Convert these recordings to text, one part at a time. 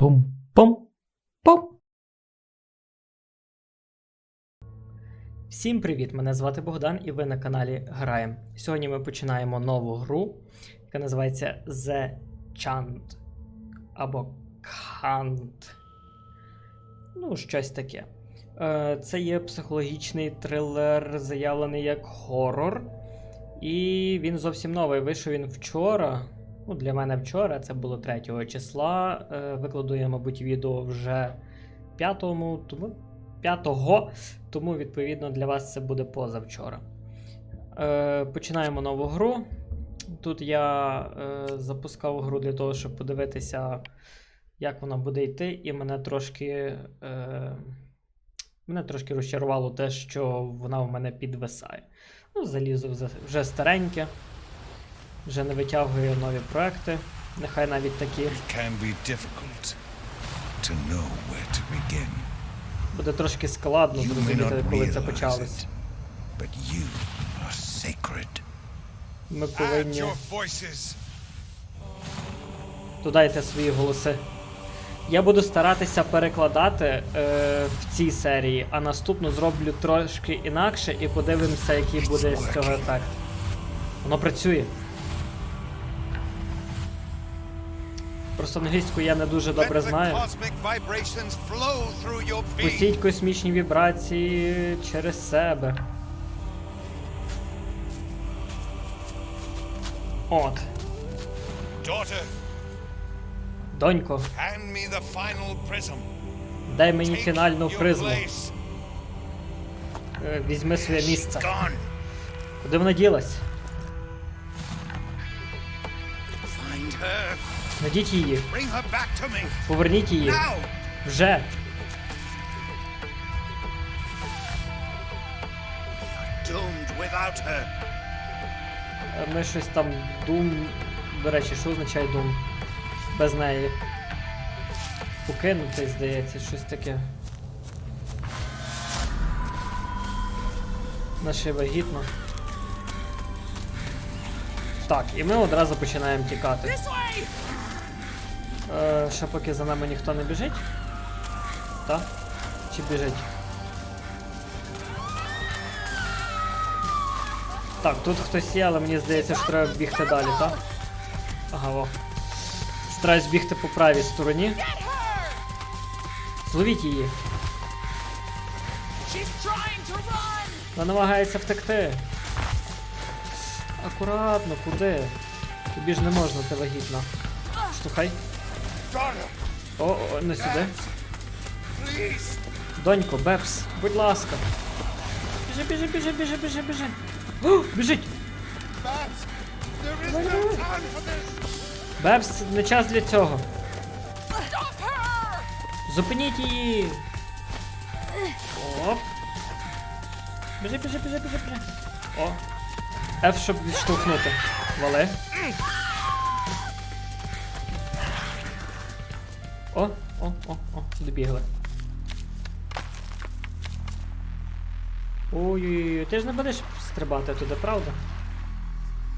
Пум-пум-пум. Всім привіт! Мене звати Богдан і ви на каналі Граєм. Сьогодні ми починаємо нову гру, яка називається The Chant або Kant. Ну, щось таке. Е, Це є психологічний трилер, заявлений як хорор. І він зовсім новий. Вийшов він вчора. Ну, для мене вчора, це було 3 числа. Е, Викладу я, мабуть, відео вже 5-му, тому 5-го, тому, відповідно, для вас це буде позавчора. Е, Починаємо нову гру. Тут я е, запускав гру для того, щоб подивитися, як вона буде йти, і мене трошки. Мене трошки розчарувало те, що вона в мене підвисає. Ну, залізо вже стареньке, вже не витягує нові проекти. Нехай навіть такі. Буде трошки складно зрозуміти, коли це sacred. Ми повинні додайте свої голоси. Я буду старатися перекладати е, в цій серії, а наступну зроблю трошки інакше і подивимося, який буде з цього ефект. Воно працює. Просто англійську я не дуже добре знаю. Пустіть космічні вібрації через себе. От, донько, дай мені фінальну призму. Е, Візьми своє місце. Куди вона ділась? Find. Найдіть її, поверніть її. Вже. Е, Ми щось там дум. До речі, що означає дум? Без неї. Покинути, здається, щось таке. Наше вагітно. Так, і ми одразу починаємо тікати. Е, ще поки за нами ніхто не біжить. Так? Чи біжить? Так, тут хтось є, але мені здається, що треба бігти далі, так? Ага, во. Стараюсь бігти по правій стороні. Зловіть її. Вона намагається втекти. Акуратно, куди? Тобі ж не можна, ти вагітна. Штухай. О, о, не сюди. Донько, Бепс, будь ласка. Біжи, біжи, біжи, біжи, біжи, біжи. О, біжить! Бепс, не час для цього. Зупиніть її. Оп. Біжи, біжи, біжи, біжи, біжи. О. F, щоб відштовхнути. Вали. О, о, о, о, добігли. Ой-ой-ой, ти ж не будеш стрибати туди, правда?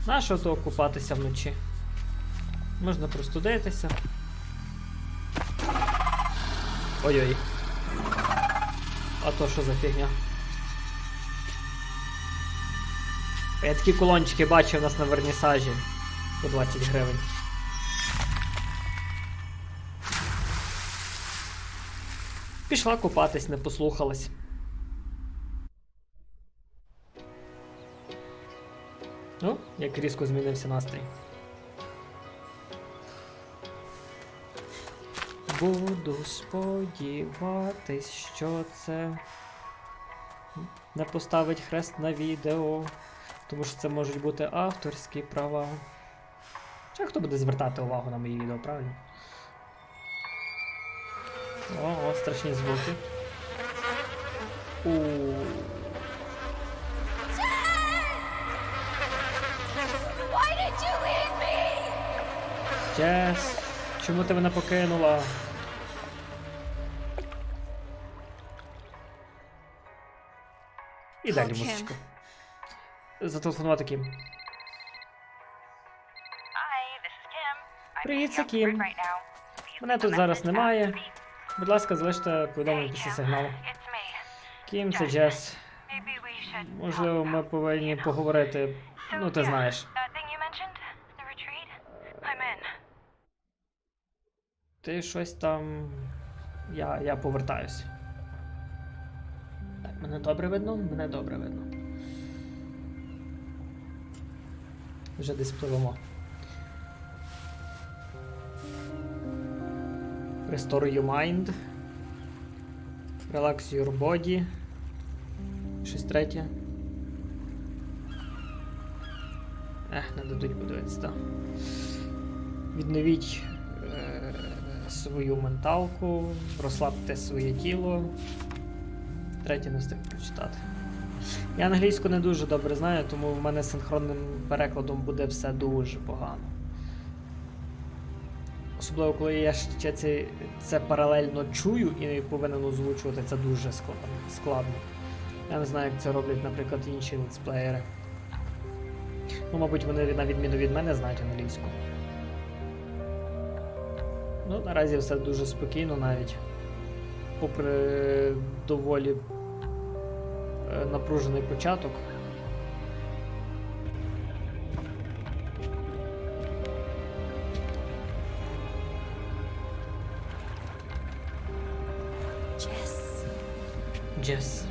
Нащо то купатися вночі? Можна простудитися. Ой-ой. А то що за фігня? Я такі кулончики бачив у нас на вернісажі по 20 гривень. Пішла купатись, не послухалась. Ну, як різко змінився настрій. Буду сподіватись, що це не поставить хрест на відео, тому що це можуть бути авторські права. Чи хто буде звертати увагу на мої відео, правильно? О, о, страшні звуки. У. Джес, чому ти мене покинула? І далі Окей. музичка. Зателефонувати Кім. Привіт, це Кім. Мене тут зараз немає. Будь ласка, залиште повідомлення після сигналу. Кім, це Джес. Можливо, ми повинні поговорити. Ну, ти знаєш. Ти щось там. Я, я повертаюсь. Так, мене добре видно? Мене добре видно. Вже десь пливемо. Restore your mind. Relax your body. Щось третє. Ех, не дадуть подивитися, так. Відновіть е, свою менталку, розслабте своє тіло. Третє не встиг прочитати. Я англійську не дуже добре знаю, тому в мене з синхронним перекладом буде все дуже погано. Особливо, коли я ще це, це паралельно чую і повинен озвучувати, це дуже складно. складно. Я не знаю, як це роблять, наприклад, інші летсплеєри. Ну, мабуть, вони на відміну від мене знають англійську. Ну, наразі все дуже спокійно навіть. Попри доволі е, напружений початок. Джес.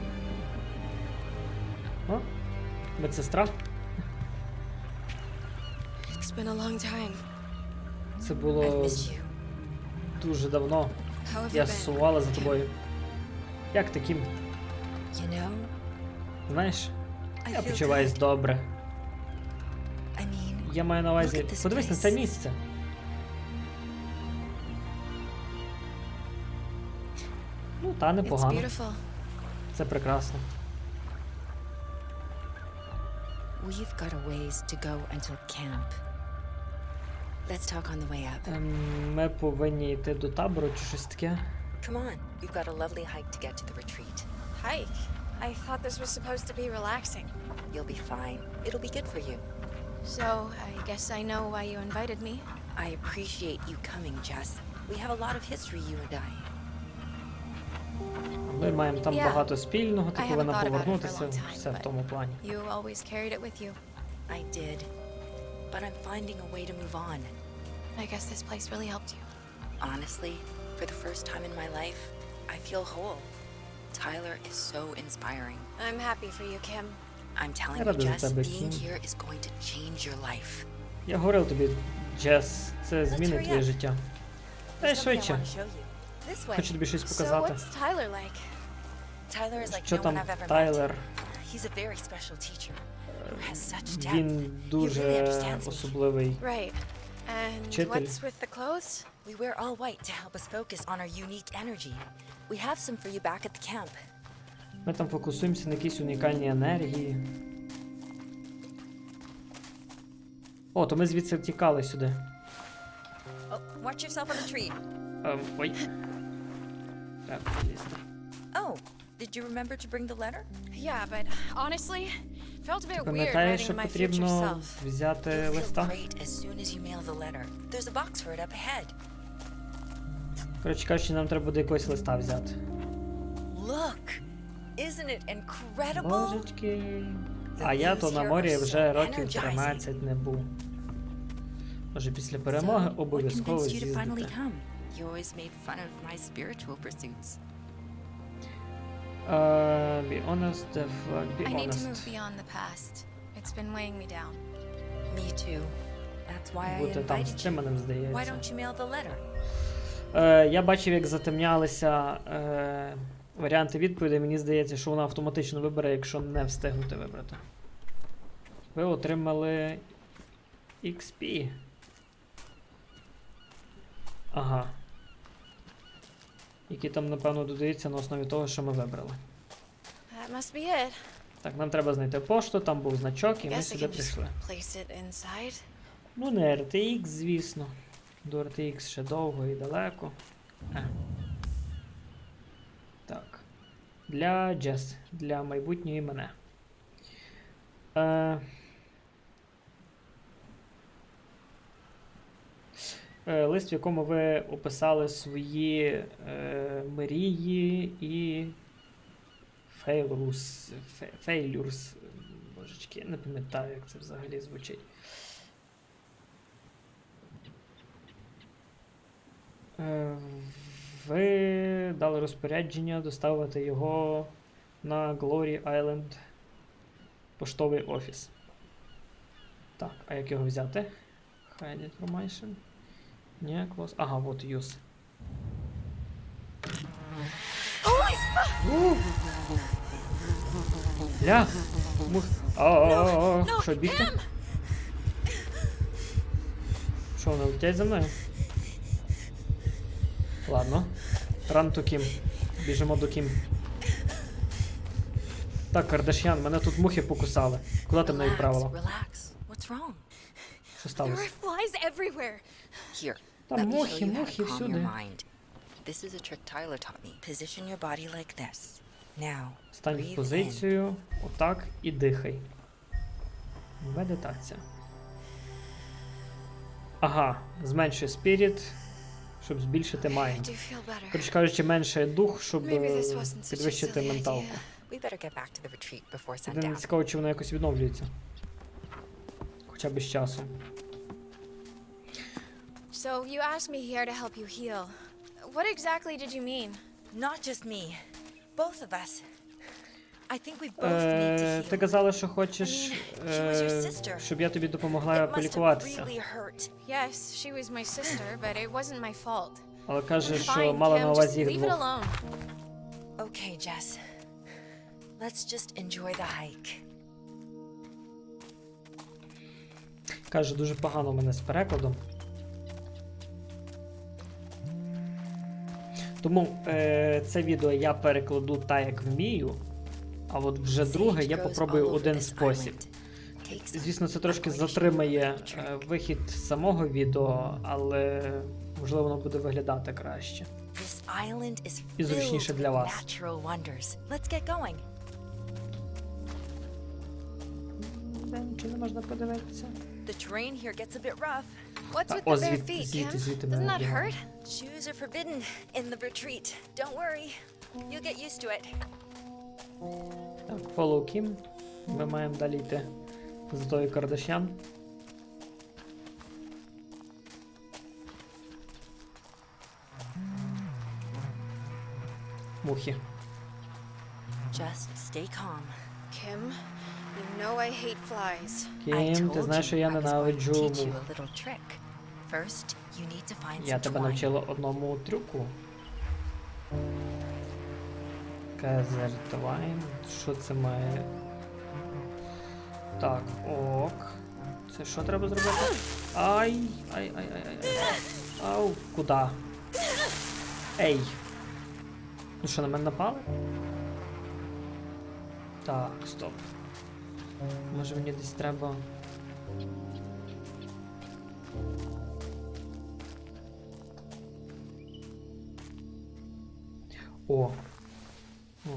О, медсестра. It's been a long time. Це було дуже давно. Я сувала за тобою. Як таким? You know, Знаєш, я почуваюсь good. добре. I mean, Я маю на увазі. Подивись на це місце. Ну, та it's непогано. Це прекрасно. We've got a ways to go until camp. Let's talk on the way up. Ем, Ми повинні йти до табору чи щось таке. Come on, we've got a lovely hike to get to the retreat. Hike? I thought this was supposed to be relaxing. You'll be fine. It'll be good for you. So, I guess I know why you invited me. I appreciate you coming, Jess. We have a lot of history, you and I. Ми маємо там багато спільного, ти повинна повернутися все в тому плані. You always carried it with you. I did. But I'm finding a way to move on. I guess this place really helped you. Honestly, for the first time in my life, I feel whole. Tyler is so inspiring. I'm happy for you, Kim. I'm telling you, Jess, being here is going to change your life. Я говорив тобі, Джес, це змінить твоє життя. Та й швидше. Хочу тобі щось показати. what's like? Tyler is like Що no one там I've ever. Тайлер? He's a very special teacher who has such depth. Він дуже особливий. And Вчитель. what's with the clothes? We wear all white to help us focus on our unique energy. We have some for you back at the camp. Ми там фокусуємося на якійсь унікальній енергії. О, то ми звідси втікали сюди. Oh, watch yourself on the tree. Ем, ой. Треба полізти. Oh, did you remember to bring the letter? Yeah, but honestly, felt a bit weird writing що to my future потрібно self. взяти You'll feel листа? great as soon as you mail the letter. There's a box for it up ahead. Коротше кажучи, нам треба буде якогось листа взяти. Look! Isn't it incredible? Божечки. А я то на морі вже років 13 не був. Може, після перемоги So, what обов'язково convinced you to finally з'їздити. come? You always made fun of my spiritual pursuits. Uh, be honest, uh, be I honest. need to move beyond the past. It's been weighing me down. Me too. That's why I там invited you. Why don't you mail the letter? Е, я бачив, як затемнялися е, варіанти відповідей. Мені здається, що вона автоматично вибере, якщо не встигнути вибрати. Ви отримали XP. Ага. Які там, напевно, додаються на основі того, що ми вибрали. That must be it. Так, нам треба знайти пошту, там був значок, і ми сюди прийшли. Ну, не RTX, звісно. До RTX ще довго і далеко. Е. Так. Для Джес, для майбутньої мене. Е. лист, в якому ви описали свої е, мрії і фейлурс. Фейлюрс. Божечки, не пам'ятаю, як це взагалі звучить. Е, ви дали розпорядження доставити його на Glory Island поштовий офіс. Так, а як його взяти? Hide information. Ні, клас. Ага, вот. Ух. Ля! Мух. А, Що, бігти? Що, вони летять за мною? Ладно. Ран to Кім. Біжимо до Кім. Так, Кардашян, мене тут мухи покусали. Куди ти мене відправила? Що сталося? Here. Там мухи, мухи всюди. mind. This is a trick Tyler taught me. Position your body like this. Now, Стань в позицію, отак і дихай. Медитація. Ага, зменшуй спіріт, щоб збільшити better. Коротше кажучи, менше дух, щоб е, підвищити менталку. Єдине sundown. цікаво, чи воно якось відновлюється. Хоча б з часом. So you asked me here to help you heal. What exactly did you mean? Not just me. Both of us. I think we both need to Е, heal. ти казала, що хочеш, I mean, she was your е, щоб я тобі допомогла It must have полікуватися. Yes, she was my sister, but it wasn't my fault. Але каже, що мала на увазі їх двох. Okay, Jess. Let's just enjoy the hike. Каже, дуже погано у мене з перекладом. Тому е, це відео я перекладу так, як вмію. А от вже друге я попробую один спосіб. Звісно, це трошки затримає е, вихід самого відео, але можливо воно буде виглядати краще. І зручніше для вас. нічого не можна подивитися. The terrain here gets a bit rough. What's Та, with о, the bare звідти, feet, звідти, Kim? звідти Doesn't мене that вдягали. hurt? Shoes are forbidden in the retreat. Don't worry. You'll get used to it. Так, follow Kim. Ми маємо далі йти за тою Кардашян. Мухи. Just stay calm. Kim, you know I hate flies. Кім, ти знаєш, що я ненавиджу Я тебе навчила одному трюку. Казертвайн. Що це має? Так, ок. Це що треба зробити? Ай! Ай, ай, ай, ай, ай. Ау, куди? Ей! Ну що, на мене напали? Так, стоп. Може мені десь треба. О.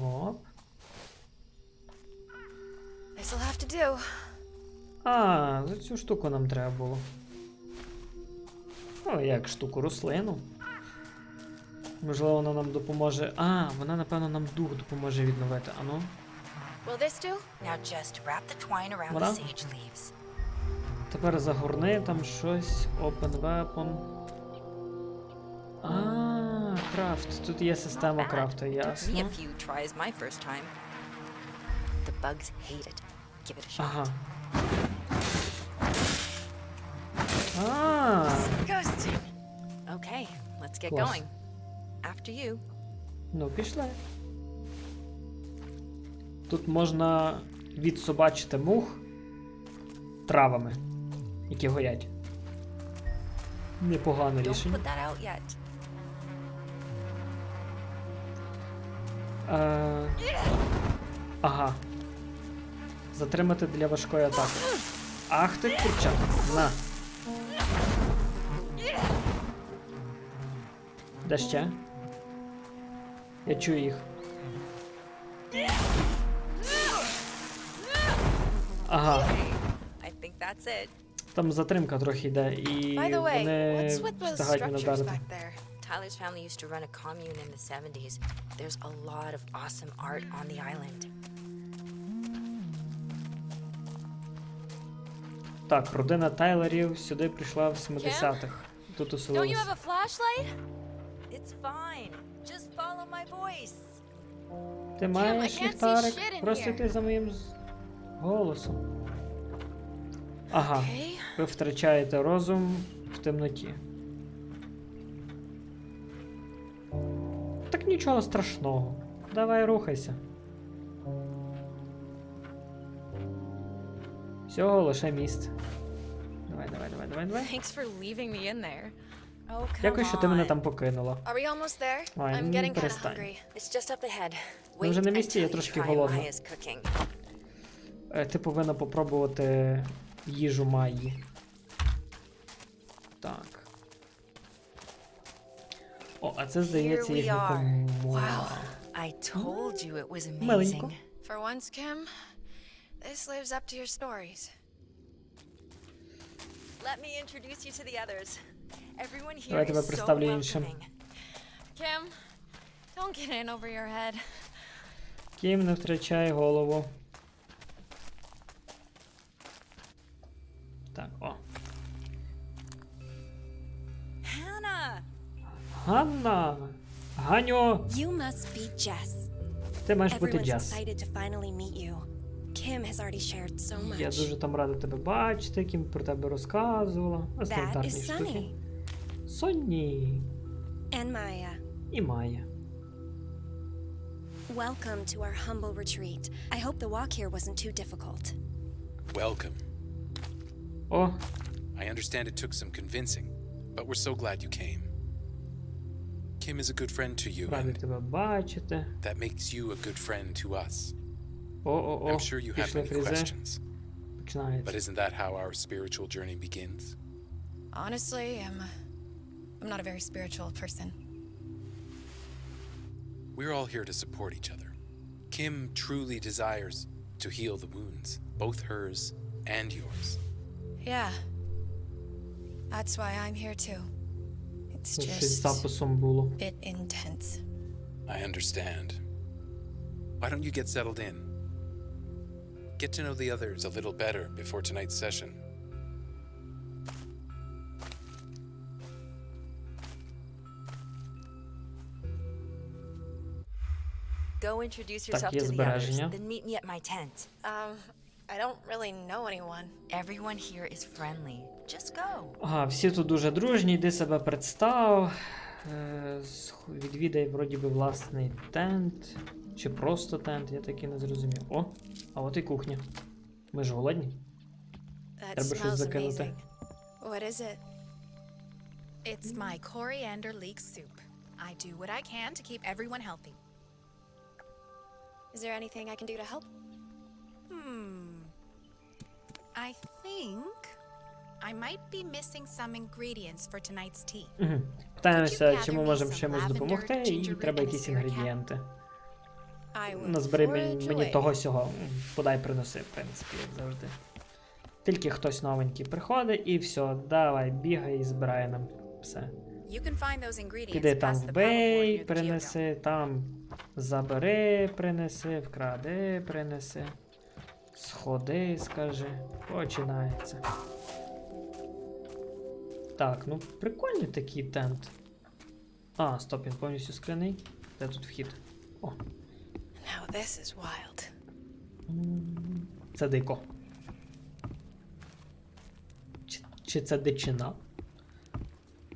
Оп. This'll have to do. А, за цю штуку нам треба було. О, як штуку рослину. Можливо, вона нам допоможе. А, вона, напевно, нам дух допоможе відновити. Ану. Will this do? Now just wrap the twine around the sage leaves. Тепер загорни там щось. Open weapon. А, крафт. Тут є система крафту, ясно. a few tries my first time. The bugs hate it. Give it a shot. Ага. А. Okay, let's get going. After you. ну пішли. Тут можна відсобачити мух травами, які горять. Непогане рішення. Е, ага. Затримати для важкої атаки. Ах ти курча. На. Де ще? Я чую їх. Ага. Там затримка трохи йде, і вони встигають мене вдарити. back there? Tyler's family used to run a commune in the 70s. There's a lot of awesome art on the island. Так, родина Тайлерів сюди прийшла в 70-х. Тут оселилась. Ти маєш ліхтарик, просто йти за моїм голосом. Ага, ви втрачаєте розум в темноті. Так нічого страшного. Давай рухайся. Всього лише міст. Давай, давай, давай, давай, давай. Thanks for leaving me in there. Oh, Дякую, що ти мене там покинула. Ну, of перестань. Ми вже на місці, я трошки голодна. Е, Ти повинна попробувати їжу Майї. Так. О, а це здається Here we їхня are. комора. Wow. I told you it was Маленько. amazing. For once, Kim, this lives up to your stories. Let me introduce you to the others. Everyone here Давай тебе is so представлю іншим. welcoming. Kim, don't get in over your head. Кім не втрачай голову. Так, о. Hannah! Ганна! Ганю! You must be Jess. Ти маєш бути Everyone's Джаз. excited to finally meet you. Kim has already shared so much. Я дуже там рада тебе бачити, Кім про тебе розказувала. А That стандартні is штуки. Sunny Сонні and Maya. і Майя. Welcome to our humble retreat. I hope the walk here wasn't too difficult. Welcome. О, I understand it took some convincing, but we're so glad you came. Kim is a good friend to you, радий and тебе бачити. that makes you a good friend to us. О-о-о, I'm sure you have пішли many фрізи. questions, but Починається. isn't that how our spiritual journey begins? Honestly, I'm. I'm not a very spiritual person. We're all here to support each other. Kim truly desires to heal the wounds, both hers and yours. Yeah. That's why I'm here too. It's just a bit intense. I understand. Why don't you get settled in? Get to know the others a little better before tonight's session. Go introduce yourself to the others, then meet me at my tent. Um, I don't really know anyone. Everyone here is friendly. Just go. Ага, всі тут дуже дружні, йди себе представ. Е, Відвідай вроді би власний тент. Чи просто тент, я таки не зрозумів. О, а от і кухня. Ми ж голодні. That Треба щось smells закинути. amazing. What is it? It's my coriander leek soup. I do what I can to keep everyone healthy. Is there anything I can do to help? Hmm. I think I might be missing some ingredients for tonight's tea. Угу. Питаємося, чи ми можемо чимось допомогти, і треба якісь інгредієнти. Назбери мені, мені того сього. Подай приноси, в принципі, як завжди. Тільки хтось новенький приходить і все, давай, бігай і збирай нам все. Піди там geodome. принеси, там забери, принеси, вкради, принеси. Сходи, скажи. Починається. Так, ну прикольний такий тент. А, стоп, він повністю скляний. Де тут вхід? О, Now this is wild. це дико. Чи, чи це дичина?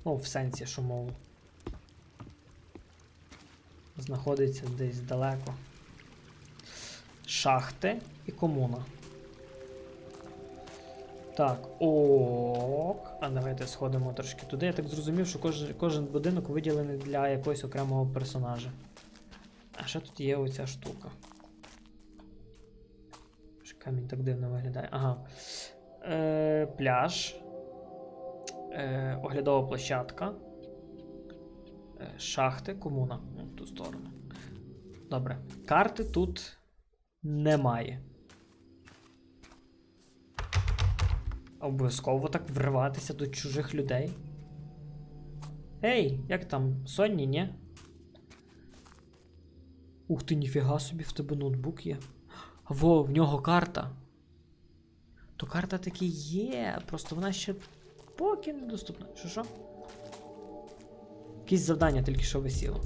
О, в сенсі, що мов. Знаходиться десь далеко. Шахти і комуна. Так, ок. А давайте сходимо трошки туди. Я так зрозумів, що кожен, кожен будинок виділений для якогось окремого персонажа. А що тут є оця штука? Камінь так дивно виглядає. Ага. Е, пляж. Е, оглядова площадка. Е, шахти, комуна. Ну, в ту сторону. Добре. Карти тут немає. Обов'язково так вриватися до чужих людей. Ей, як там? Сонні, ні? Ух ти, ніфіга собі, в тебе ноутбук є. Во, в нього карта. То карта таки є, просто вона ще поки недоступна. Що що? Якісь завдання тільки що висіло.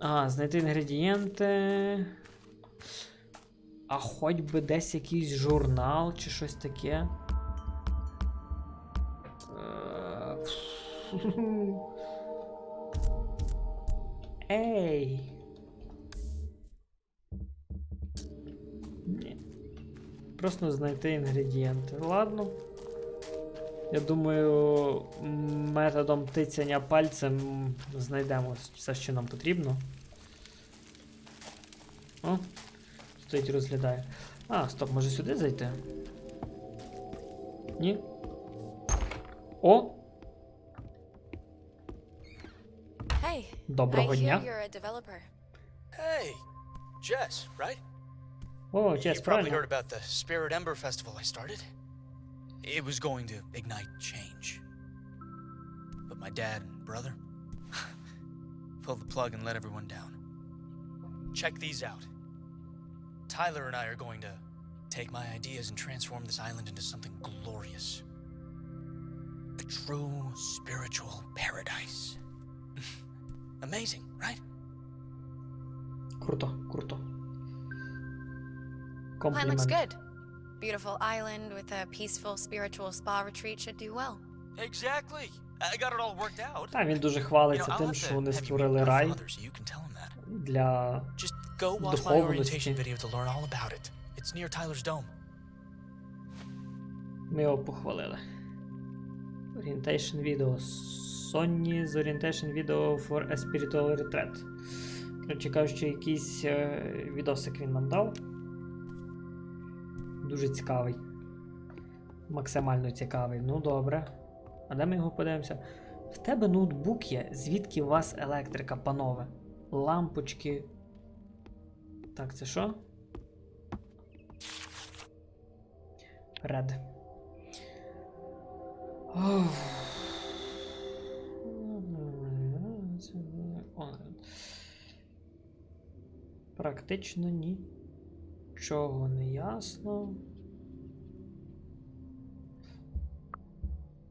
А, знайти інгредієнти. А хоч би десь якийсь журнал чи щось таке. Е, Ей. Просто знайти інгредієнти. Ладно. Я думаю, методом тицяння пальцем знайдемо все, що нам потрібно. О, стоїть розглядає. А, стоп, може сюди зайти? Ні? О! Hey, Доброго I hear дня. you're a developer. Hey, Jess, right? О, Чес, you probably правильно. heard about the Spirit Ember Festival I started. It was going to ignite change. But my dad and brother pulled the plug and let everyone down. Check these out. Tyler and I are going to take my ideas and transform this island into something glorious. A true spiritual paradise. Amazing, right? Круто, круто. Plan looks Комплімент. good. Beautiful island with a peaceful spiritual spa retreat should do well. Exactly. I got it all worked out. Та він дуже You know, хвалиться I'll тим, have що to вони have you meet створили my рай father so you can tell him that. для. Just go watch my Духовності. orientation video to learn all about it. It's near Tyler's Dome. Ми його похвалили. Orientation video. Sony з Orientation video for a spiritual retreat. Коротше кажучи, якийсь е, відосик він нам дав. Дуже цікавий. Максимально цікавий. Ну добре. А де ми його подивимося? В тебе ноутбук є, звідки у вас електрика, панове? Лампочки. Так, це що? Ред. Практично нічого не ясно.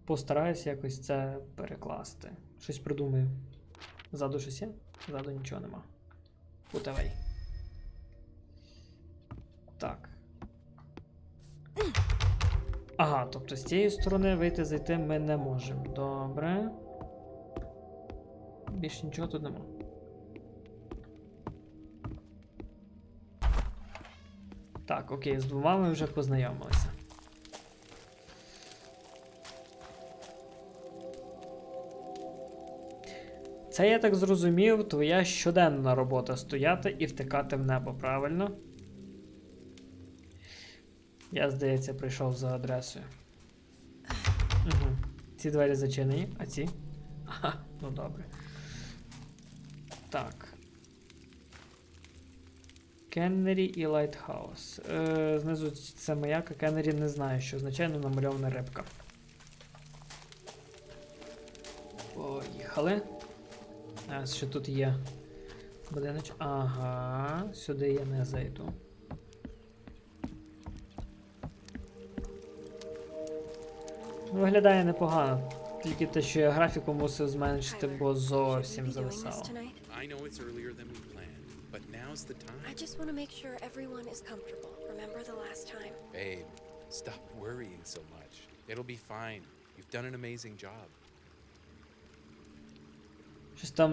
Постараюсь якось це перекласти. Щось придумаю. Ззаду щось є? Ззаду нічого нема. Путавей. Так. Ага, тобто з цієї сторони вийти зайти ми не можемо. Добре. Більше нічого тут нема. Так, окей, з двома ми вже познайомилися. Це я так зрозумів, твоя щоденна робота стояти і втикати в небо, правильно? Я, здається, прийшов за адресою. Угу. Ці двері зачинені, а ці? Ага, ну добре. Так. Кеннері і Лайтхаус. Е, знизу це маяк, а Кеннері не знаю, що означає, але намальована рибка. Поїхали. А, ще тут є будиночок. Ага, сюди я не зайду. Виглядає непогано. Тільки те, що я графіку мусив зменшити, бо зовсім зависало. I know it's earlier than we planned, but now's the time. I just want to make sure everyone is comfortable. Remember the last time? Babe, stop worrying so much. It'll be fine. You've done an amazing job. Щось там,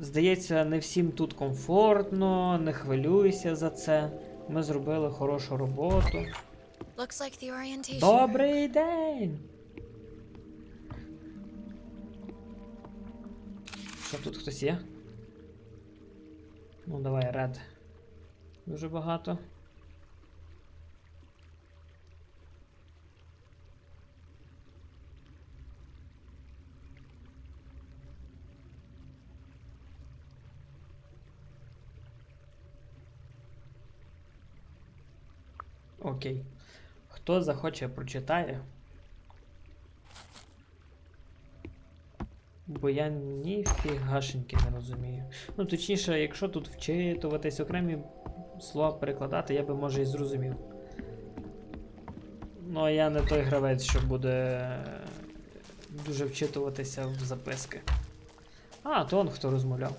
здається, не всім тут комфортно, не хвилюйся за це. Ми зробили хорошу роботу. Looks like the orientation. Добрий день! Що тут хтось є? Ну, давай, ред. Дуже багато. Окей. Хто захоче, прочитає. Бо я ніфігашеньки не розумію. Ну, точніше, якщо тут вчитуватись, окремі слова перекладати, я би може і зрозумів. Ну, а я не той гравець, що буде дуже вчитуватися в записки. А, то он хто розмовляв.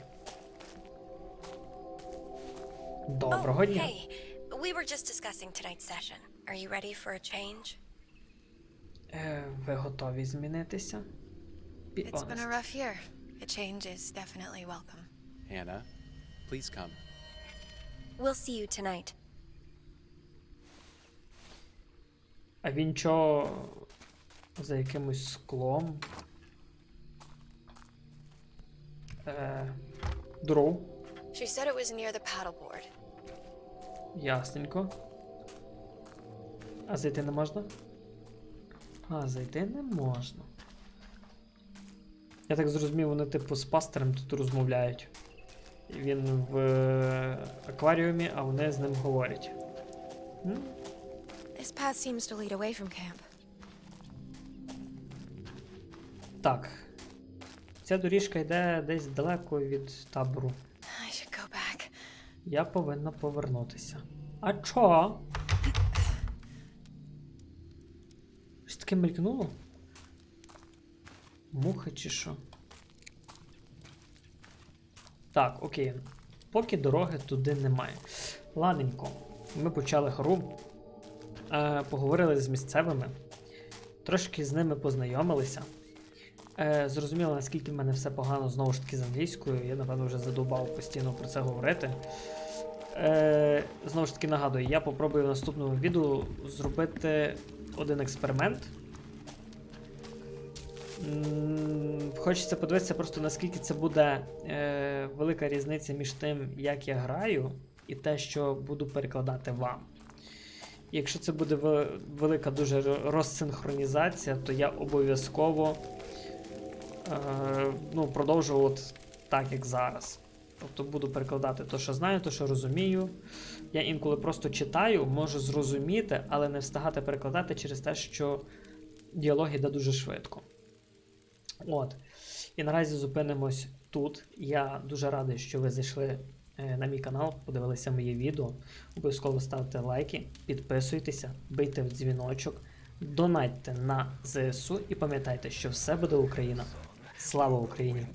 Доброго oh, дня. hey. We were just discussing tonight's session. Are you ready for a change? Е, ви готові змінитися? Be It's been a rough year. A change is definitely welcome. Hannah, please come. We'll see you tonight. А він чо за якимось склом? Е, дров. She said it was near the paddleboard. Ясненько. А зайти не можна? А, зайти не можна. Я так зрозумів, вони типу з пастором тут розмовляють. Він в е, акваріумі, а вони з ним говорять. М? This path seems to lead away from camp. Так. Ця доріжка йде десь далеко від табору. I should go back. Я повинна повернутися. А чо? Таке мелькнуло? Муха чи що? Так, окей. Поки дороги туди немає. Ладненько. Ми почали гру. Е, поговорили з місцевими. Трошки з ними познайомилися. Е, зрозуміло, наскільки в мене все погано знову ж таки з англійською. Я, напевно, вже задовбав постійно про це говорити. Е, знову ж таки нагадую, я попробую в наступному відео зробити один експеримент. Хочеться подивитися просто наскільки це буде е, велика різниця між тим, як я граю, і те, що буду перекладати вам. Якщо це буде велика дуже розсинхронізація, то я обов'язково е, ну, продовжу от так, як зараз. Тобто буду перекладати те, що знаю, те, що розумію. Я інколи просто читаю, можу зрозуміти, але не встигати перекладати через те, що діалог іде дуже швидко. От. І наразі зупинимось тут. Я дуже радий, що ви зайшли е, на мій канал, подивилися моє відео. Обов'язково ставте лайки, підписуйтеся, бийте в дзвіночок, донатьте на ЗСУ і пам'ятайте, що все буде Україна. Слава Україні!